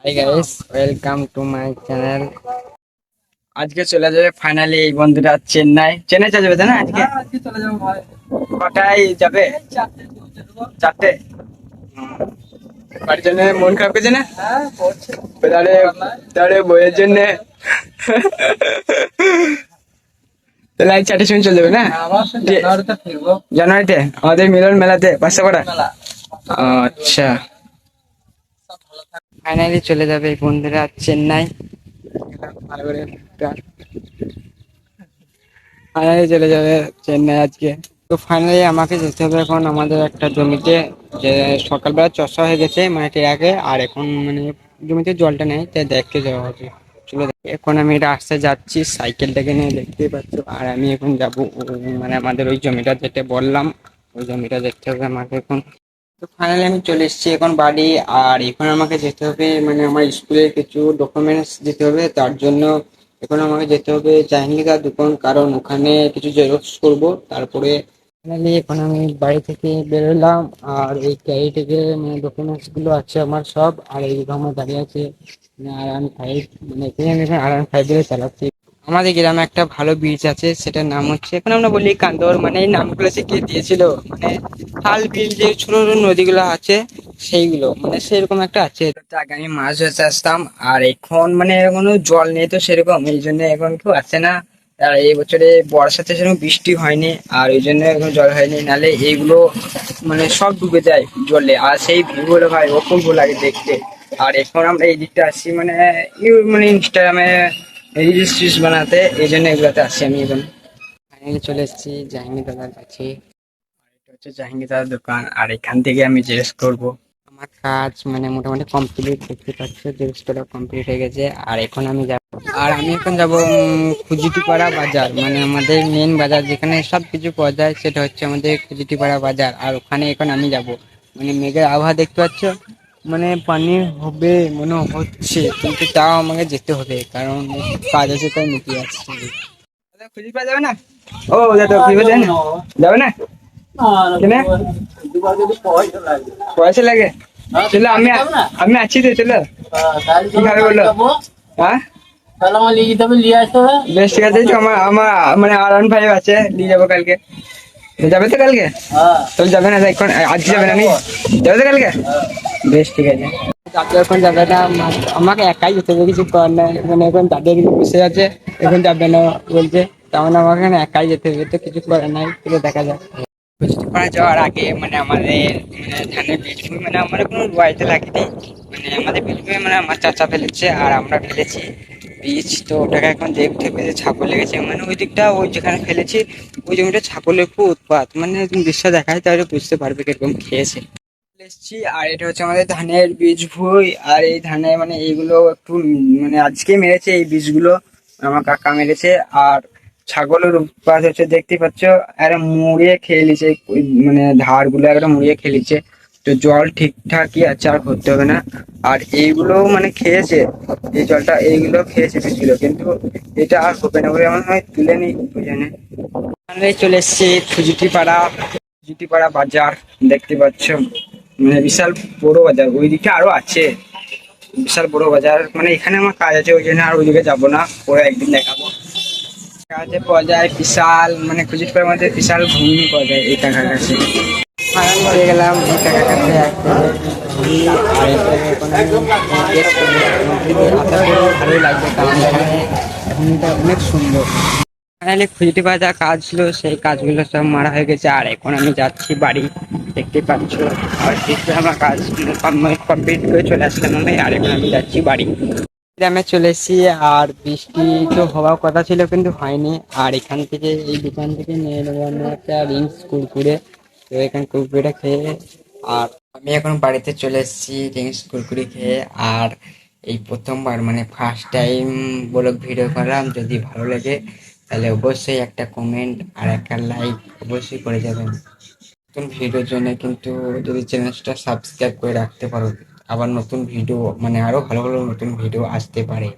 Hi guys welcome to my channel আজকে চলে যাবে ফাইনালি এই বন্ধুরা চেন্নাই। চেন্নাই চলে যাবে তাই না আজকে? আজকে চলে যাব ভাই। কটায় যাবে? চারটে। বাড়ির জন্য মন খারাপ করছে না? হ্যাঁ তাহলে তাহলে বইয়ের জন্য। তাহলে আজ চারটের সময় চলে যাবে না? জানুয়ারিতে আমাদের মিলন মেলাতে পাঁচশো কটা? আচ্ছা। ফাইনালি চলে যাবে এই বন্ধুরা চেন্নাই। ফাইনালি চলে যাবে চেন্নাই আজকে। তো ফাইনালি আমাকে যেতে হবে এখন আমাদের একটা জমিতে, যে সকালবেলা চষা হয়ে গেছে মানে আগে, আর এখন মানে জমিতে জলটা নেই, তাই দেখতে যাওয়া হচ্ছে চলো। এখন আমি রাস্তায় যাচ্ছি সাইকেলটাকে নিয়ে দেখতেই পাচ্ছ। আর আমি এখন যাব মানে আমাদের ওই জমিটা যেটা বললাম, ওই জমিটা দেখতে হবে আমাকে এখন। তো ফাইনালি আমি চলে এসেছি এখন বাড়ি, আর এখন আমাকে যেতে হবে মানে আমার স্কুলের কিছু ডকুমেন্টস দিতে হবে, তার জন্য এখন আমাকে যেতে হবে জাহাঙ্গীরদার দোকান কারণ ওখানে কিছু জেরক্স করব, তারপরে ফাইনালি এখন আমি বাড়ি থেকে বেরোলাম, আর এই গাড়ি থেকে মানে ডকুমেন্টসগুলো আছে আমার সব, আর এই আমার দাঁড়িয়ে আছে আর আমি ফাইভ মানে এখানে আমি এখন আর ফাইভ চালাচ্ছি। আমাদের গ্রামে একটা ভালো বীজ আছে, সেটার নাম হচ্ছে, এখন আমরা বলি কান্দর মানে এই নামগুলো সে কে দিয়েছিল মানে খাল, বিল যে ছোট ছোট নদীগুলো আছে, সেইগুলো মানে সেরকম একটা আছে। আগে আমি মাছ ধরতে আসতাম, আর এখন মানে কোনো জল নেই তো সেরকম, এই জন্য এখন কেউ আসে না। আর এই বছরে বর্ষাতে সেরকম বৃষ্টি হয়নি, আর ওই জন্য এখন জল হয়নি নালে এইগুলো মানে সব ডুবে যায় জলে, আর সেই ভিউগুলো ভাই অপূর্ব লাগে দেখতে। আর এখন আমরা এই দিকটা আসছি মানে মানে ইনস্টাগ্রামে রিলস টিলস বানাতে, এই জন্য এগুলোতে আসছি আমি এখন। ফাইনালি চলে এসেছি জাহাঙ্গীর দাদার কাছে। এটা হচ্ছে জাহাঙ্গীর দাদার দোকান, আর এখান থেকে আমি জেরক্স করব। আমার কাজ মানে মোটামুটি কমপ্লিট দেখতে পাচ্ছ জেরক্স করা কমপ্লিট হয়ে গেছে, আর এখন আমি যাব। আর আমি এখন যাব খুজিটিপাড়া বাজার। মানে আমাদের মেন বাজার যেখানে সব কিছু পাওয়া যায়, সেটা হচ্ছে আমাদের খুজিটিপাড়া বাজার। আর ওখানে এখন আমি যাব। মানে মেঘের আবহাওয়া দেখতে পাচ্ছ? মানে পানি হবে মনে হচ্ছে কিন্তু তাও আমাকে যেতে হবে কারণ কাজ আছে তাই নিতে আসছে খুঁজে পাওয়া যাবে না? ও দাদা খুঁজে পাওয়া যাবে না যাবে না? কেনে? পয়সা লাগে। চলো আমি আমি আছি তো চলো। কি খাবে বলো? হ্যাঁ তাহলে আমার নিয়ে যেতে হবে নিয়ে আসতে হবে বেশ ঠিক আছে আমার আমার মানে আর ওয়ান ফাইভ আছে নিয়ে যাব কালকে। যাবে তো কালকে? হ্যাঁ। তাহলে যাবে না এখন আজকে যাবে না আমি? যাবে তো কালকে? বেশ, ঠিক আছে। যাবে এখন যাবে না আমাকে একাই যেতে হবে, কিছু করার নাই। মানে এখন তাদের বসে আছে, এখন যাবে না, বলছে তেমন আমাকে একাই যেতে হবে, তো কিছু করার নাই, পুরো দেখা যাক। বৃষ্টিপাড়া যাওয়ার আগে মানে আমাদের মানে ধানের বীজভূমি মানে আমরা কোনো বাড়িতে লাগিনি। মানে আমাদের বীজভূমি মানে আমার চাচা ফেলেছে আর আমরা ফেলেছি। বীজ, তো ওটাকে এখন দেখতে পেয়েছে ছাগল লেগেছে। মানে ওই দিকটা, ওই যেখানে ফেলেছি, ওই জমিটা ছাগলের খুব উৎপাত। মানে দৃশ্য দেখায়, তাহলে বুঝতে পারবে কীরকম খেয়েছে। এসছি, আর এটা হচ্ছে আমাদের ধানের বীজ ভুই আর এই ধানে মানে এইগুলো একটু মানে আজকে মেরেছে, এই বীজগুলো আমার কাকা মেরেছে, আর ছাগলের উৎপাত হচ্ছে, দেখতে পাচ্ছ, একটা মুড়িয়ে খেয়ে নিছে মানে ধারগুলো একটা মুড়িয়ে খেয়ে নিচ্ছে তো জল ঠিকঠাকই আছে আর করতে হবে না, আর এইগুলো মানে খেয়েছে, এই জলটা এইগুলো খেয়েছে বীজগুলো কিন্তু এটা আর হবে না বলে আমার তুলে নি বুঝে আমরা চলে এসছি খুজুটিপাড়া খুজুটিপাড়া বাজার, দেখতে পাচ্ছ। মানে বিশাল বড় বাজার। ওইদিকে আরও আছে। বিশাল বড় বাজার। মানে এখানে আমার কাজ আছে ওই জন্য আর ওইদিকে যাব না। পরে একদিন দেখাবো। কাজে পাওয়া যায় বিশাল মানে খুজুটিপাড়ার মধ্যে বিশাল ঘুগনি পাওয়া যায় এই টাকার কাছে। পেয়ে গেলাম, এই ভালোই লাগবে, কারণ এখানে ঘুগনিটা অনেক সুন্দর। ফাইনালি খুঁজতে পাওয়া যা কাজ ছিল, সেই কাজগুলো সব মারা হয়ে গেছে। আর এখন আমি যাচ্ছি বাড়ি, দেখতে পাচ্ছ। আর দেখতে আমার কাজ কমপ্লিট করে চলে আসলাম আমি, আর এখন আমি যাচ্ছি বাড়ি। গ্রামে চলে এসেছি, আর বৃষ্টি তো হওয়ার কথা ছিল, কিন্তু হয়নি। আর এখান থেকে, এই দোকান থেকে নিয়ে নেব আমরা একটা রিংস, কুরকুরে। তো এখানে কুরকুরেটা খেয়ে, আর আমি এখন বাড়িতে চলে এসেছি, রিংস, কুরকুরে খেয়ে। আর এই প্রথমবার মানে ফার্স্ট টাইম ব্লগ ভিডিও করলাম, যদি ভালো লাগে তাহলে অবশ্যই একটা কমেন্ট আর একটা লাইক অবশ্যই করে যাবেন। নতুন ভিডিওর জন্য কিন্তু যদি চ্যানেলটা সাবস্ক্রাইব করে রাখতে পারো, আবার নতুন ভিডিও মানে আরও ভালো ভালো নতুন ভিডিও আসতে পারে।